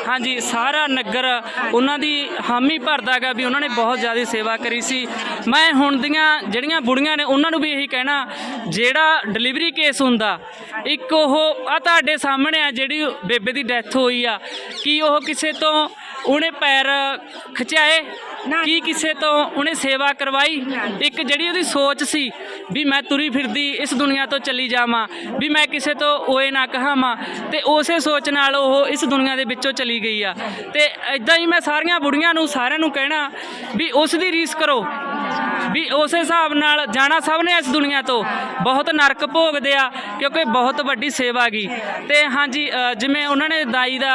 ਹਾਂਜੀ ਸਾਰਾ ਨਗਰ ਉਹਨਾਂ ਦੀ ਹਾਮੀ ਭਰਦਾਗਾ ਵੀ ਉਹਨਾਂ ਨੇ ਬਹੁਤ ਜ਼ਿਆਦਾ ਸੇਵਾ ਕਰੀ ਸੀ। ਮੈਂ ਹੁਣ ਦੀਆਂ ਜਿਹੜੀਆਂ ਬੁੜੀਆਂ ਨੇ ਉਹਨਾਂ ਨੂੰ ਵੀ ਇਹੀ ਕਹਿਣਾ ਜਿਹੜਾ ਡਿਲੀਵਰੀ ਕੇਸ ਹੁੰਦਾ ਇੱਕ ਉਹ ਆ ਤੁਹਾਡੇ ਸਾਹਮਣੇ ਆ ਜਿਹੜੀ ਬੇਬੇ ਦੀ ਡੈਥ ਹੋਈ ਆ ਕੀ ਉਹ ਕਿਸੇ ਤੋਂ ਉਹਨੇ ਪੈਰ ਖਿਚਾਏ? ਕੀ ਕਿਸੇ ਤੋਂ ਉਹਨੇ ਸੇਵਾ ਕਰਵਾਈ? ਇੱਕ ਜਿਹੜੀ ਉਹਦੀ ਸੋਚ ਸੀ ਵੀ ਮੈਂ ਤੁਰੀ ਫਿਰਦੀ ਇਸ ਦੁਨੀਆ ਤੋਂ ਚਲੀ ਜਾਵਾਂ ਵੀ ਮੈਂ ਕਿਸੇ ਤੋਂ ਓਏ ਨਾ ਕਹਾਵਾਂ ਤੇ ਉਸੇ ਸੋਚ ਨਾਲ ਉਹ ਇਸ ਦੁਨੀਆ ਦੇ ਵਿੱਚੋਂ ਚਲੀ ਗਈ ਆ। ਤੇ ਇਦਾਂ ਹੀ ਮੈਂ ਸਾਰੀਆਂ ਬੁੜੀਆਂ ਨੂੰ ਸਾਰਿਆਂ ਨੂੰ ਕਹਿਣਾ ਵੀ ਉਸ ਦੀ ਰੀਸ ਕਰੋ। ਵੀ ਉਸੇ ਹਿਸਾਬ ਨਾਲ ਜਾਣਾ ਸਭ ਨੇ ਇਸ ਦੁਨੀਆ ਤੋਂ। ਬਹੁਤ ਨਰਕ ਭੋਗਦੇ ਆ ਕਿਉਂਕਿ ਬਹੁਤ ਵੱਡੀ ਸੇਵਾ ਗਈ ਤੇ ਹਾਂਜੀ ਜਿਵੇਂ ਉਹਨਾਂ ਨੇ ਦਾਈ ਦਾ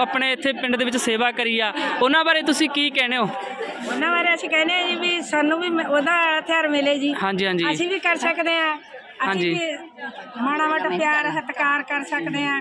ਆਪਣੇ ਇੱਥੇ ਪਿੰਡ ਦੇ ਵਿੱਚ ਸੇਵਾ ਕਰੀ ਆ ਉਹਨਾਂ ਬਾਰੇ ਤੁਸੀਂ ਕੀ ਕਹਿੰਦੇ ਹੋ? ਉਹਨਾਂ ਬਾਰੇ ਅਸੀਂ ਕਹਿੰਦੇ ਆ ਜੀ ਵੀ ਸਾਨੂੰ ਵੀ ਉਹਦਾ ਹਥਿਆਰ ਮਿਲੇ ਜੀ। ਹਾਂਜੀ ਹਾਂਜੀ। ਅਸੀਂ ਵੀ ਕਰ ਸਕਦੇ ਆ। ਹਾਂਜੀ। ਅਸੀਂ ਵੀ ਮਾੜਾ ਮੋਟਾ ਪਿਆਰ ਸਤਿਕਾਰ ਕਰ ਸਕਦੇ ਆ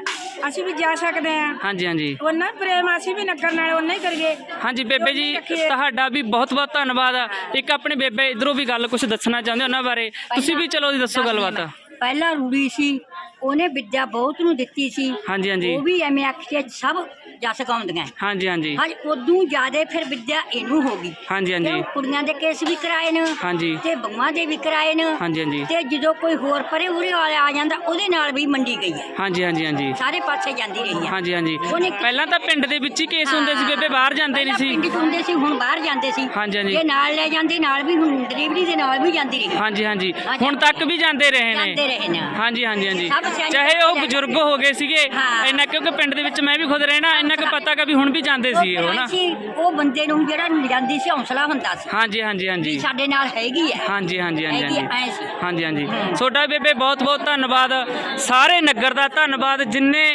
ਅਸੀਂ ਵੀ ਜਾ ਸਕਦੇ ਆ ਹਾਂਜੀ ਹਾਂਜੀ। ਉਹਨਾਂ ਪ੍ਰੇਮ ਅਸੀਂ ਵੀ ਨਗਰ ਨਾਲ ਉਹਨਾਂ ਹੀ ਕਰੀਏ। ਹਾਂਜੀ ਬੇਬੇ ਜੀ ਤੁਹਾਡਾ ਵੀ ਬਹੁਤ ਬਹੁਤ ਧੰਨਵਾਦ ਇੱਕ ਆਪਣੇ ਬੇਬੇ ਇਧਰੋਂ ਵੀ ਗੱਲ ਕੁਝ ਦੱਸਣਾ ਚਾਹੁੰਦੇ ਉਹਨਾਂ ਬਾਰੇ? ਤੁਸੀਂ ਵੀ ਚਲੋ ਜੀ ਦੱਸੋ ਗੱਲਬਾਤ। ਪਹਿਲਾਂ ਰੂੜੀ ਸੀ ਉਹਨੇ ਵਿੱਦਿਆ ਬਹੁਤ ਨੂੰ ਦਿੱਤੀ ਸੀ। ਹਾਂਜੀ ਹਾਂਜੀ। ਉਹ ਵੀ ਐਵੇਂ ਆਖਿਆ ਸਭ ਜਸ ਗਾਉਂਦੀਆਂ ਹਾਂਜੀ ਹਾਂਜੀ। ਹਾਂ ਉਦੋਂ ਜ਼ਿਆਦੇ ਫਿਰ ਵਿੱਦਿਆ ਇਹਨੂੰ ਹੋ ਗਈ। ਹਾਂਜੀ ਹਾਂਜੀ। ਕਿਉਂ ਕੁੜੀਆਂ ਦੇ ਕੇਸ ਵੀ ਕਰਾਏ ਨੇ ਹਾਂਜੀ। ਤੇ ਬੰਮਾਂ ਦੇ ਵੀ ਕਰਾਏ ਨੇ ਹਾਂਜੀ ਹਾਂਜੀ। ਤੇ ਜਦੋਂ ਕੋਈ ਹੋਰ ਪਰੇ ਉਰੇ ਵਾਲਾ ਆ ਜਾਂਦਾ ਉਹਦੇ ਨਾਲ ਵੀ ਮੰਡੀ ਗਈ ਹੈ। ਹਾਂਜੀ ਹਾਂਜੀ ਹਾਂਜੀ। ਸਾਰੇ ਪਾਸੇ ਜਾਂਦੀ ਰਹੀ ਹੈ। ਹਾਂਜੀ ਹਾਂਜੀ। ਉਹਨੇ ਪਹਿਲਾਂ ਤਾਂ ਪਿੰਡ ਦੇ ਵਿੱਚ ਹੀ ਕੇਸ ਹੁੰਦੇ ਸੀ ਬੇਬੇ ਬਾਹਰ ਜਾਂਦੇ ਨਹੀਂ ਪਹਿਲਾਂ ਸੀ ਪਿੰਡ 'ਚ ਹੁੰਦੇ ਸੀ ਹੁਣ ਬਾਹਰ ਜਾਂਦੇ ਸੀ। ਹਾਂਜੀ, ਹਾਂਜੀ। ਇਹ ਨਾਲ ਲੈ ਜਾਂਦੇ ਨਾਲ ਵੀ ਹੁਣ ਡਿਲੀਵਰੀ ਦੇ ਨਾਲ ਵੀ ਜਾਂਦੀ ਰਹੀ ਹਾਂਜੀ ਹਾਂਜੀ। ਹਾਂਜੀ। ਹੁਣ ਤੱਕ ਵੀ ਜਾਂਦੇ ਰਹੇ ਨੇ। ਜਾਂਦੇ ਰਹੇ ਨੇ। ਹਾਂਜੀ ਹਾਂਜੀ ਹਾਂਜੀ। ਸਭ ਸਿਆਣੇ ਚਾਹੇ ਉਹ ਬੱਚੇ ਬਜ਼ੁਰਗ ਹੋ ਗਏ ਸੀਗੇ ਹਾਂ। ਇੰਨਾ ਕਿਉਂਕਿ ਪਿੰਡ ਦੇ ਵਿੱਚ ਮੈਂ ਵੀ ਖੁਦ ਰਹਿਣਾ ਇੰਨਾ ਕੁ ਪਤਾ ਕਿ ਵੀ ਹੁਣ ਵੀ ਜਾਂਦੇ ਸੀ ਉਹ ਨਾ? ਸੀ ਉਹ ਬੰਦੇ ਨੂੰ ਜਿਹੜਾ ਜਾਂਦੀ ਸੀ ਹੌਸਲਾ ਹੁੰਦਾ ਸੀ। ਹਾਂਜੀ ਹਾਂਜੀ ਹਾਂਜੀ। ਵੀ ਸਾਡੇ ਨਾਲ ਹੈਗੀ ਹੈ। ਹਾਂਜੀ ਹਾਂਜੀ ਹਾਂਜੀ ਹੈਗੀ ਹਾਂਜੀ। ਐ ਸੀ। ਹਾਂਜੀ ਹਾਂਜੀ। ਤੁਹਾਡਾ ਬੇਬੇ ਬਹੁਤ ਬਹੁਤ ਧੰਨਵਾਦ। ਸਾਰੇ ਨਗਰ ਦਾ ਧੰਨਵਾਦ ਜਿੰਨੇ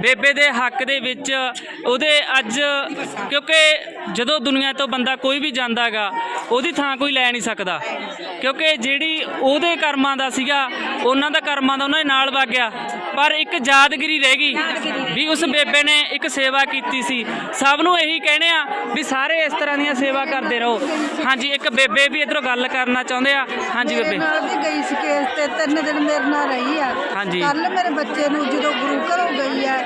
ਬੇਬੇ ਦੇ ਹੱਕ ਦੇ ਵਿੱਚ ਉਹਦੇ ਅੱਜ ਕਿਉਂਕਿ ਜਦੋਂ ਦੁਨੀਆ ਤੋਂ ਬੰਦਾ ਕੋਈ ਵੀ ਜਾਂਦਾਗਾ ਉਹਦੀ ਥਾਂ ਕੋਈ ਲੈ ਨਹੀਂ ਸਕਦਾ। ਕਿਉਂਕਿ ਜਿਹੜੀ ਉਹਦੇ ਕਰਮਾਂ ਦਾ ਸੀਗਾ ਉਹਨਾਂ ਦਾ ਕਰਮਾਂ ਦਾ ਉਹਨਾਂ ਦੇ ਨਾਲ ਵਗ ਗਿਆ। ਪਰ ਇੱਕ ਯਾਦਗਿਰੀ ਰਹਿ ਗਈ ਵੀ ਉਸ ਬੇਬੇ ਨੇ ਇੱਕ ਸੇਵਾ ਕੀਤੀ ਸੀ। ਸਭ ਨੂੰ ਇਹੀ ਕਹਿਣੇ ਆ ਵੀ ਸਾਰੇ ਇਸ ਤਰ੍ਹਾਂ ਦੀਆਂ ਸੇਵਾ ਕਰਦੇ ਰਹੋ। ਹਾਂਜੀ ਇੱਕ ਬੇਬੇ ਵੀ ਇਧਰੋਂ ਗੱਲ ਕਰਨਾ ਚਾਹੁੰਦੇ ਆ। ਹਾਂਜੀ ਬੇਬੇ। ਨਾਲ ਵੀ ਗਈ ਸੀ ਕੇਸ ਤੇ ਤਿੰਨ ਦਿਨ ਮੇਰੇ ਨਾਲ ਰਹੀ ਆ। ਹਾਂਜੀ। ਕੱਲ ਮੇਰੇ ਬੱਚੇ ਨੂੰ ਜਦੋਂ ਗੁਰੂ ਘਰੋਂ ਗਈ ਆ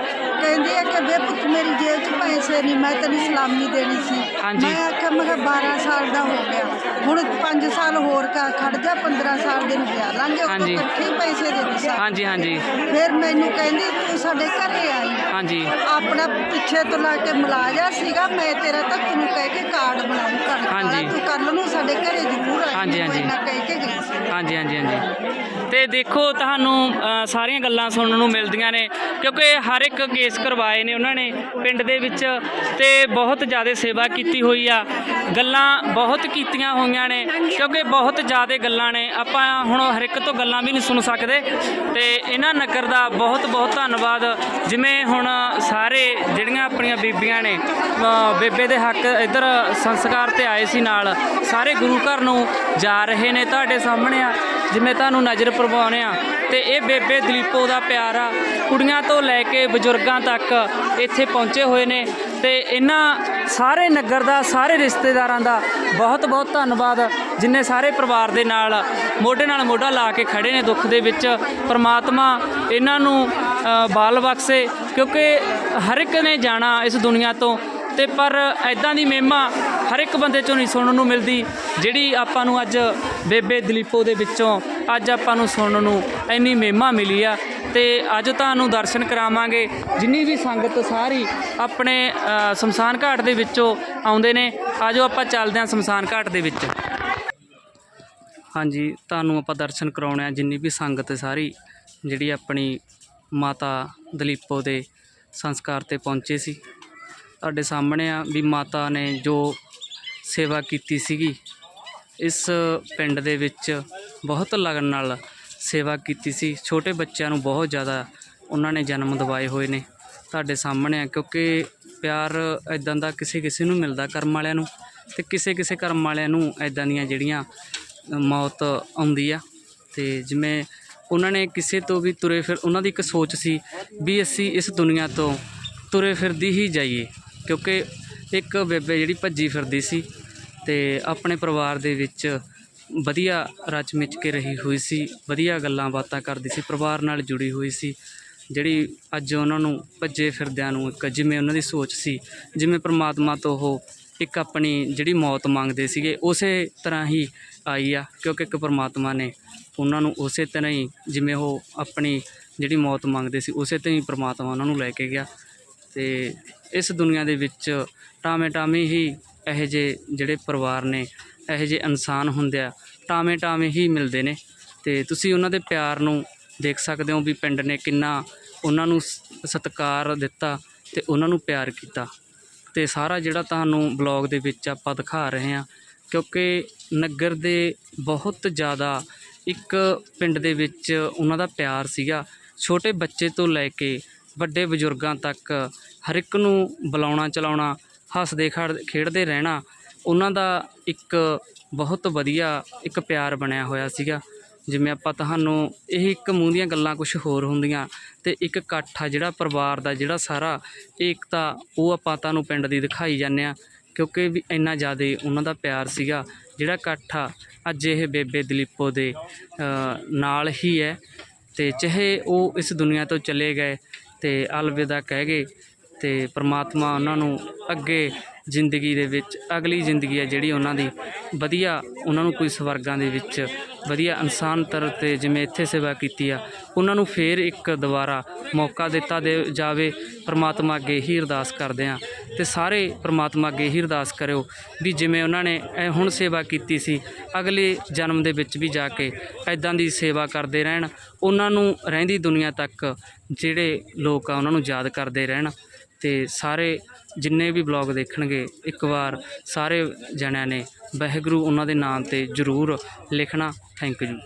ਕਹਿੰਦੀ ਆ ਕਿ ਬੇ ਪੁੱਤ ਮੇਰੀ ਜੇਬ 'ਚ ਪੈਸੇ ਨਹੀਂ ਮੈਂ ਤੈਨੂੰ ਸਲਾਮੀ ਦੇਣੀ ਸੀ। ਹਾਂਜੀ। ਮੈਂ ਆਖਿਆ ਮੈਂ ਕਿਹਾ 12 ਸਾਲ ਦਾ ਹੋ ਗਿਆ ਹੁਣ 5 ਸਾਲ ਹੋਰ ਕਾ ਖੜ ਜਾ 15 ਸਾਲ ਦੇ ਨੂੰ ਵਿਆਹ ਲਾਂਗੇ ਉਹ ਹਾਂਜੀ। ਇਕੱਠੇ ਹੀ ਪੈਸੇ ਦੇ ਦਿੱਤਾ ਹਾਂਜੀ ਹਾਂਜੀ ਫਿਰ ਮੈਨੂੰ ਕਹਿੰਦੀ ਤੂੰ ਸਾਡੇ ਘਰੇ ਆਈ ਹਾਂਜੀ ਆਪਣਾ ਪਿੱਛੇ ਤੋਂ ਲਾ ਕੇ ਮਲਾਜਾ ਸੀਗਾ ਮੈਂ ਤੇਰਾ ਤਾਂ ਤੈਨੂੰ ਕਹਿ ਕੇ ਕਾਰਡ ਬਣਾਉਂ ਕਰ ਹਾਂਜੀ। ਤੂੰ ਕੱਲ ਨੂੰ ਸਾਡੇ ਘਰੇ ਜ਼ਰੂਰ ਆਈ ਹਾਂਜੀ, ਹਾਂਜੀ। ਮੈਂ ਕਹਿ ਕੇ ਗਈ ਸੀ ਹਾਂਜੀ ਹਾਂਜੀ ਹਾਂਜੀ ਤੇ ਦੇਖੋ ਤੁਹਾਨੂੰ ਅ, ਸਾਰੀਆਂ ਗੱਲਾਂ ਸੁਣਨ ਨੂੰ ਮਿਲਦੀਆਂ ਨੇ ਕਿਉਂਕਿ ਹਰ ਇੱਕ ਕੇਸ ਕਰਵਾਏ ਨੇ ਉਹਨਾਂ ਨੇ ਪਿੰਡ ਦੇ ਵਿੱਚ ਤੇ ਬਹੁਤ ਜ਼ਿਆਦਾ ਸੇਵਾ ਕੀਤੀ ਕੀਤੀ ਹੋਈ ਆ। ਗੱਲਾਂ ਬਹੁਤ ਕੀਤੀਆਂ ਹੋਈਆਂ ਨੇ, ਕਿਉਂਕਿ ਬਹੁਤ ਜ਼ਿਆਦਾ ਗੱਲਾਂ ਨੇ। ਆਪਾਂ ਹੁਣ ਹਰ ਇੱਕ ਤੋਂ ਗੱਲਾਂ ਵੀ ਨਹੀਂ ਸੁਣ ਸਕਦੇ। ਤੇ ਇਹਨਾਂ ਨਗਰ ਦਾ ਬਹੁਤ ਬਹੁਤ ਧੰਨਵਾਦ। ਜਿਵੇਂ ਹੁਣ ਸਾਰੇ ਜਿਹੜੀਆਂ ਆਪਣੀਆਂ ਬੀਬੀਆਂ ਨੇ ਬੇਬੇ ਦੇ ਹੱਕ ਇੱਧਰ ਸੰਸਕਾਰ ਤੇ ਆਏ ਸੀ ਨਾਲ, ਸਾਰੇ ਗੁਰੂ ਘਰ ਨੂੰ ਜਾ ਰਹੇ ਨੇ ਤੁਹਾਡੇ ਸਾਹਮਣੇ ਆ। ਜਿਵੇਂ ਤੁਹਾਨੂੰ ਨਜ਼ਰ ਪਰਵਾਉਣੇ ਆ। ਤੇ ਇਹ ਬੇਬੇ ਦਲੀਪੋ ਦਾ ਪਿਆਰ ਆ ਕੁੜੀਆਂ ਤੋਂ ਲੈ ਕੇ ਬਜ਼ੁਰਗਾਂ ਤੱਕ ਇੱਥੇ ਪਹੁੰਚੇ ਹੋਏ ਨੇ। ਤੇ ਇਹਨਾਂ ਸਾਰੇ ਨਗਰ ਦਾ, ਸਾਰੇ ਰਿਸ਼ਤੇਦਾਰਾਂ ਦਾ ਬਹੁਤ ਬਹੁਤ ਧੰਨਵਾਦ, ਜਿੰਨੇ ਸਾਰੇ ਪਰਿਵਾਰ ਦੇ ਨਾਲ, ਮੋਢੇ ਨਾਲ ਮੋਢਾ ਲਾ ਕੇ ਖੜੇ ਨੇ ਦੁੱਖ ਦੇ ਵਿੱਚ। ਪਰਮਾਤਮਾ ਇਹਨਾਂ ਨੂੰ ਬਾਲ ਬਖਸ਼ੇ, ਕਿਉਂਕਿ ਹਰ ਇੱਕ ਨੇ ਜਾਣਾ ਇਸ ਦੁਨੀਆ ਤੋਂ। ਤੇ ਪਰ ਐਦਾਂ ਦੀ ਮਹਿਮਾ ਹਰ ਇੱਕ ਬੰਦੇ ਚੋਂ ਨਹੀਂ ਸੁਣਨ ਨੂੰ ਮਿਲਦੀ, ਜਿਹੜੀ ਆਪਾਂ ਨੂੰ ਅੱਜ ਬੇਬੇ ਦਲੀਪੋ ਦੇ ਵਿੱਚੋਂ, ਅੱਜ ਆਪਾਂ ਨੂੰ ਸੁਣਨ ਨੂੰ ਇੰਨੀ ਮਹਿਮਾ ਮਿਲੀ ਆ। ਤੇ ਅੱਜ ਤੁਹਾਨੂੰ ਦਰਸ਼ਨ ਕਰਾਵਾਂਗੇ। ਜਿੰਨੀ ਵੀ ਸੰਗਤ ਸਾਰੀ ਆਪਣੇ ਸ਼ਮਸ਼ਾਨ ਘਾਟ ਦੇ ਵਿੱਚੋਂ ਆਉਂਦੇ ਨੇ, ਆਜੋ ਆਪਾਂ ਚੱਲਦੇ ਹਾਂ ਸ਼ਮਸ਼ਾਨ ਘਾਟ ਦੇ ਵਿੱਚ। ਹਾਂਜੀ, ਤੁਹਾਨੂੰ ਆਪਾਂ ਦਰਸ਼ਨ ਕਰਾਉਣੇ ਆ ਜਿੰਨੀ ਵੀ ਸੰਗਤ ਸਾਰੀ ਜਿਹੜੀ ਆਪਣੀ ਮਾਤਾ ਦਲੀਪੋ ਦੇ ਸੰਸਕਾਰ ਤੇ ਪਹੁੰਚੇ ਸੀ। ਤੁਹਾਡੇ ਸਾਹਮਣੇ ਆ ਵੀ ਮਾਤਾ ਨੇ ਜੋ ਸੇਵਾ ਕੀਤੀ ਸੀਗੀ, ਇਸ ਪਿੰਡ ਦੇ ਵਿੱਚ ਬਹੁਤ ਲਗਨ ਨਾਲ ਸੇਵਾ ਕੀਤੀ ਸੀ। ਛੋਟੇ ਬੱਚਿਆਂ ਨੂੰ ਬਹੁਤ ਜ਼ਿਆਦਾ ਉਹਨਾਂ ਨੇ ਜਨਮ ਦਿਵਾਏ ਹੋਏ ਨੇ। ਤੁਹਾਡੇ ਸਾਹਮਣੇ ਆ, ਕਿਉਂਕਿ ਪਿਆਰ ਇਦਾਂ ਦਾ ਕਿਸੇ ਕਿਸੇ ਨੂੰ ਮਿਲਦਾ ਕਰਮ ਵਾਲਿਆਂ ਨੂੰ ਤੇ ਕਿਸੇ ਕਿਸੇ ਕਰਮ ਵਾਲਿਆਂ ਨੂੰ ਇਦਾਂ ਦੀਆਂ ਜਿਹੜੀਆਂ ਮੌਤ ਆਉਂਦੀ ਆ। ਤੇ ਜਿਵੇਂ ਉਹਨਾਂ ਨੇ ਕਿਸੇ ਤੋਂ ਵੀ ਤੁਰੇ ਫਿਰ, ਉਹਨਾਂ ਦੀ ਇੱਕ ਸੋਚ ਸੀ ਵੀ ਅਸੀਂ ਇਸ ਦੁਨੀਆ ਤੋਂ ਤੁਰੇ ਫਿਰਦੀ ਹੀ ਜਾਈਏ, ਕਿਉਂਕਿ ਇੱਕ ਬੇਬੇ ਜਿਹੜੀ ਭੱਜੀ ਫਿਰਦੀ ਸੀ ਤੇ ਆਪਣੇ ਪਰਿਵਾਰ ਦੇ ਵਿੱਚ ਵਧੀਆ ਰਚ ਮਿਚ ਕੇ ਰਹੀ ਹੋਈ ਸੀ, ਵਧੀਆ ਗੱਲਾਂ ਬਾਤਾਂ ਕਰਦੀ ਸੀ, ਪਰਿਵਾਰ ਨਾਲ ਜੁੜੀ ਹੋਈ ਸੀ, ਜਿਹੜੀ ਅੱਜ ਉਹਨਾਂ ਨੂੰ ਭੱਜੇ ਫਿਰਦਿਆਂ ਨੂੰ ਇੱਕ ਜਿਵੇਂ ਉਹਨਾਂ ਦੀ ਸੋਚ ਸੀ, ਜਿਵੇਂ ਪ੍ਰਮਾਤਮਾ ਤੋਂ ਉਹ ਇੱਕ ਆਪਣੀ ਜਿਹੜੀ ਮੌਤ ਮੰਗਦੇ ਸੀਗੇ, ਉਸੇ ਤਰ੍ਹਾਂ ਹੀ ਆਈ ਆ, ਕਿਉਂਕਿ ਇੱਕ ਪ੍ਰਮਾਤਮਾ ਨੇ ਉਹਨਾਂ ਨੂੰ ਉਸੇ ਤਰ੍ਹਾਂ ਹੀ ਜਿਵੇਂ ਉਹ ਆਪਣੀ ਜਿਹੜੀ ਮੌਤ ਮੰਗਦੇ ਸੀ, ਉਸੇ ਤਰ੍ਹਾਂ ਹੀ ਪ੍ਰਮਾਤਮਾ ਉਹਨਾਂ ਨੂੰ ਲੈ ਕੇ ਗਿਆ ਤੇ ਇਸ ਦੁਨੀਆ ਦੇ ਵਿੱਚ ਟਾਵੇਂ ਟਾਵੇਂ ਹੀ ਇਹੋ ਜਿਹੇ ਜਿਹੜੇ ਪਰਿਵਾਰ ਨੇ, ਇਹੋ ਜਿਹੇ ਇਨਸਾਨ ਹੁੰਦੇ ਆ, ਟਾਵੇਂ ਟਾਵੇਂ ਹੀ ਮਿਲਦੇ ਨੇ। ਤੇ ਤੁਸੀਂ ਉਹਨਾਂ ਦੇ ਪਿਆਰ ਨੂੰ ਦੇਖ ਸਕਦੇ ਹੋ ਵੀ ਪਿੰਡ ਨੇ ਕਿੰਨਾ ਉਹਨਾਂ ਨੂੰ ਸਤਿਕਾਰ ਦਿੱਤਾ ਤੇ ਉਹਨਾਂ ਨੂੰ ਪਿਆਰ ਕੀਤਾ। ਤੇ ਸਾਰਾ ਜਿਹੜਾ ਤੁਹਾਨੂੰ ਬਲੌਗ ਦੇ ਵਿੱਚ ਆਪਾਂ ਦਿਖਾ ਰਹੇ ਹਾਂ, ਕਿਉਂਕਿ ਨਗਰ ਦੇ ਬਹੁਤ ਜ਼ਿਆਦਾ ਇੱਕ ਪਿੰਡ ਦੇ ਵਿੱਚ ਉਹਨਾਂ ਦਾ ਪਿਆਰ ਸੀਗਾ। ਛੋਟੇ ਬੱਚੇ ਤੋਂ ਲੈ ਕੇ ਵੱਡੇ ਬਜ਼ੁਰਗਾਂ ਤੱਕ ਹਰ ਇੱਕ ਨੂੰ ਬੁਲਾਉਣਾ ਚਲਾਉਣਾ ਹੱਸਦੇ ਖੜ, ਖੇਡਦੇ ਰਹਿਣਾ, ਉਹਨਾਂ ਦਾ ਇੱਕ ਬਹੁਤ ਵਧੀਆ ਇੱਕ ਪਿਆਰ ਬਣਿਆ ਹੋਇਆ ਸੀਗਾ। ਜਿਵੇਂ ਆਪਾਂ ਤੁਹਾਨੂੰ ਇਹ ਇੱਕ ਮੂੰਹ ਦੀਆਂ ਗੱਲਾਂ ਕੁਝ ਹੋਰ ਹੁੰਦੀਆਂ ਤੇ ਇੱਕ ਇਕੱਠ ਆ ਜਿਹੜਾ ਪਰਿਵਾਰ ਦਾ, ਜਿਹੜਾ ਸਾਰਾ ਏਕਤਾ, ਉਹ ਆਪਾਂ ਤੁਹਾਨੂੰ ਪਿੰਡ ਦੀ ਦਿਖਾਈ ਜਾਂਦੇ ਆ ਕਿਉਂਕਿ ਵੀ ਇੰਨਾ ਜ਼ਿਆਦਾ ਉਹਨਾਂ ਦਾ ਪਿਆਰ ਸੀਗਾ, ਜਿਹੜਾ ਇਕੱਠ ਆ। ਅੱਜ ਇਹ ਬੇਬੇ ਦਲੀਪੋ ਦੇ ਨਾਲ ਹੀ ਹੈ ਤੇ ਚਾਹੇ ਉਹ ਇਸ ਦੁਨੀਆ ਤੋਂ ਚਲੇ ਗਏ ਤੇ ਅਲਵਿਦਾ ਕਹਿ ਗਏ ਤੇ ਪ੍ਰਮਾਤਮਾ ਉਹਨਾਂ ਨੂੰ ਅੱਗੇ ਜ਼ਿੰਦਗੀ ਦੇ ਵਿੱਚ, ਅਗਲੀ ਜ਼ਿੰਦਗੀ ਹੈ ਜਿਹੜੀ ਉਹਨਾਂ ਦੀ, ਵਧੀਆ ਉਹਨਾਂ ਨੂੰ ਕੋਈ ਸਵਰਗਾਂ ਦੇ ਵਿੱਚ, ਵਧੀਆ ਇਨਸਾਨ ਤਰ ਤੇ ਜਿਵੇਂ ਇੱਥੇ ਸੇਵਾ ਕੀਤੀ ਆ, ਉਹਨਾਂ ਨੂੰ ਫੇਰ ਇੱਕ ਦੁਬਾਰਾ ਮੌਕਾ ਦਿੱਤਾ ਦੇ ਜਾਵੇ। ਪ੍ਰਮਾਤਮਾ ਅੱਗੇ ਹੀ ਅਰਦਾਸ ਕਰਦੇ ਆ ਤੇ ਸਾਰੇ ਪ੍ਰਮਾਤਮਾ ਅੱਗੇ ਹੀ ਅਰਦਾਸ ਕਰਿਓ ਵੀ ਜਿਵੇਂ ਉਹਨਾਂ ਨੇ ਇਹ ਹੁਣ ਸੇਵਾ ਕੀਤੀ ਸੀ, ਅਗਲੇ ਜਨਮ ਦੇ ਵਿੱਚ ਵੀ ਜਾ ਕੇ ਐਦਾਂ ਦੀ ਸੇਵਾ ਕਰਦੇ ਰਹਿਣ। ਉਹਨਾਂ ਨੂੰ ਰਹਿੰਦੀ ਦੁਨੀਆ ਤੱਕ ਜਿਹੜੇ ਲੋਕ ਆ ਉਹਨਾਂ ਨੂੰ ਯਾਦ ਕਰਦੇ ਰਹਿਣ। ਤੇ ਸਾਰੇ ਜਿੰਨੇ ਵੀ ਬਲੌਗ ਦੇਖਣਗੇ, ਇੱਕ ਵਾਰ ਸਾਰੇ ਜਣਿਆਂ ਨੇ ਵਾਹਿਗੁਰੂ ਉਹਨਾਂ ਦੇ ਨਾਮ ਤੇ ਜ਼ਰੂਰ ਲਿਖਣਾ। Thank you